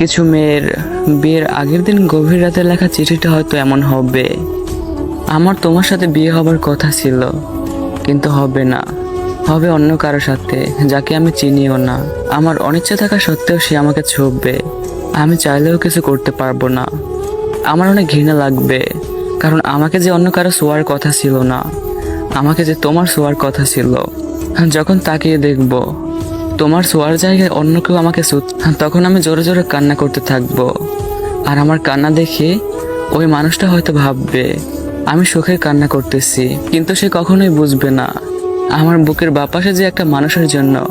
কিছু মেয়ের বিয়ের আগের দিন গভীর রাতে লেখা চিঠিটা হয়তো এমন হবে। আমার তোমার সাথে বিয়ে হবার কথা ছিল, কিন্তু হবে না। হবে অন্য কারও সাথে, যাকে আমি চিনিও না। আমার অনিচ্ছা থাকা সত্ত্বেও সে আমাকে ছুঁবে। আমি চাইলেও কিছু করতে পারব না। আমার অনেক ঘৃণা লাগবে, কারণ আমাকে যে অন্য কারও শোয়ার কথা ছিল না, আমাকে যে তোমার শোয়ার কথা ছিল, যখন তাকিয়ে দেখব তোমার শোয়ার জায়গায় অন্য কেউ আমাকে শুত- তখন আমি জোরে জোরে কান্না করতে থাকব। আর আমার কান্না দেখে ওই মানুষটা হয়তো ভাববে, আমি সুখের কান্না করতেছি। কিন্তু সে কখনোই বুঝবে না। আমার বুকের বাপাশে যে একটা মানুষের জন্য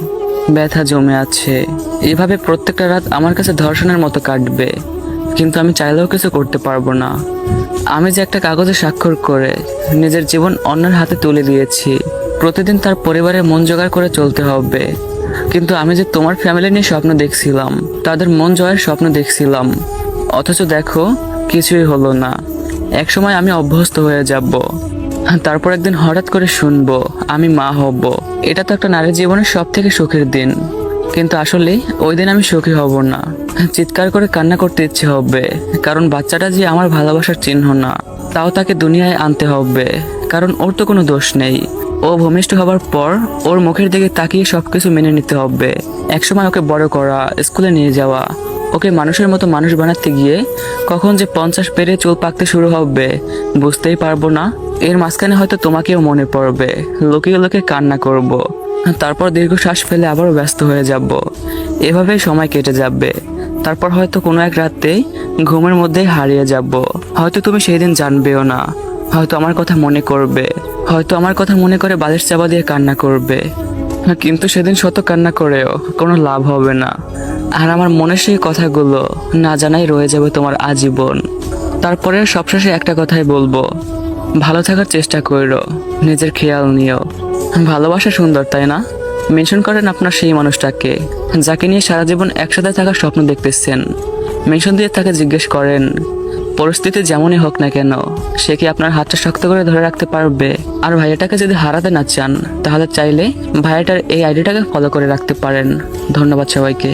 ব্যথা জমে আছে, এভাবে প্রত্যেকটা রাত আমার কাছে ধর্ষণের মতো কাটবে। কিন্তু আমি চাইলেও কিছু করতে পারব না। আমি যে একটা কাগজে স্বাক্ষর করে নিজের জীবন অন্যের হাতে তুলে দিয়েছি, প্রতিদিন তার পরিবারের মন জোগাড় করে চলতে হবে। কিন্তু আমি যে তোমার ফ্যামিলি নিয়ে স্বপ্ন দেখছিলাম, তাদের মন জয়ের স্বপ্ন দেখছিলাম। অথচ দেখো, কিছুই হলো না। একসময় আমি অভ্যস্ত হয়ে যাব। তারপর একদিন হঠাৎ করে শুনব, আমি মা হব। এটা তো একটা নারীর জীবনের সব থেকে সুখের দিন। কিন্তু আসলে ওই দিন আমি সুখী হব না। চিৎকার করে কান্না করতে ইচ্ছে হবে। কারণ বাচ্চাটা যে আমার ভালোবাসার চিহ্ন না, তাও তাকে দুনিয়ায় আনতে হবে। কারণ ওর তো কোনো দোষ নেই। ও ভূমিষ্ঠ হবার পর ওর মুখের দিকে তাকিয়ে সবকিছু মেনে নিতে হবে। একসময় ওকে বড় করা, স্কুলে নিয়ে যাওয়া, ওকে মানুষের মতো মানুষ বানাতে গিয়ে কখন যে পঞ্চাশ পেরে চুল পাকতে শুরু হবে, বুঝতেই পারব না। এর মাঝখানে হয়তো তোমাকেও মনে পড়বে লোকে লোকে কান্না করব। তারপর দীর্ঘ শ্বাস ফেলে আবারও ব্যস্ত হয়ে যাব। এভাবেই সময় কেটে যাবে। তারপর হয়তো কোনো এক রাতে ঘুমের মধ্যেই হারিয়ে যাব। হয়তো তুমি সেই দিন জানবেও না। হয়তো আমার কথা মনে করবে। হয়তো আমার কথা মনে করে বালিশ চাপা দিয়ে কান্না করবে। কিন্তু সেদিন শত কান্না করেও কোনো লাভ হবে না। আর আমার মনে সেই কথাগুলো না জানাই রয়ে যাবে তোমার আজীবন। তারপরে সবশেষে একটা কথাই বলব, ভালো থাকার চেষ্টা করো নিজের খেয়াল নিও। ভালোবাসা সুন্দর, তাই না? মেনশন করেন আপনার সেই মানুষটাকে, যাকে নিয়ে সারা জীবন একসাথে থাকার স্বপ্ন দেখতেছেন। মেনশন দিয়ে তাকে জিজ্ঞেস করেন পরিস্থিতি যেমনই হোক না কেন, সে কি আপনার হাতটা শক্ত করে ধরে রাখতে পারবে? আর ভাইয়াটাকে যদি হারাতে না চান, তাহলে চাইলে ভাইয়াটার এই আইডিটাকে ফলো করে রাখতে পারেন। ধন্যবাদ সবাইকে।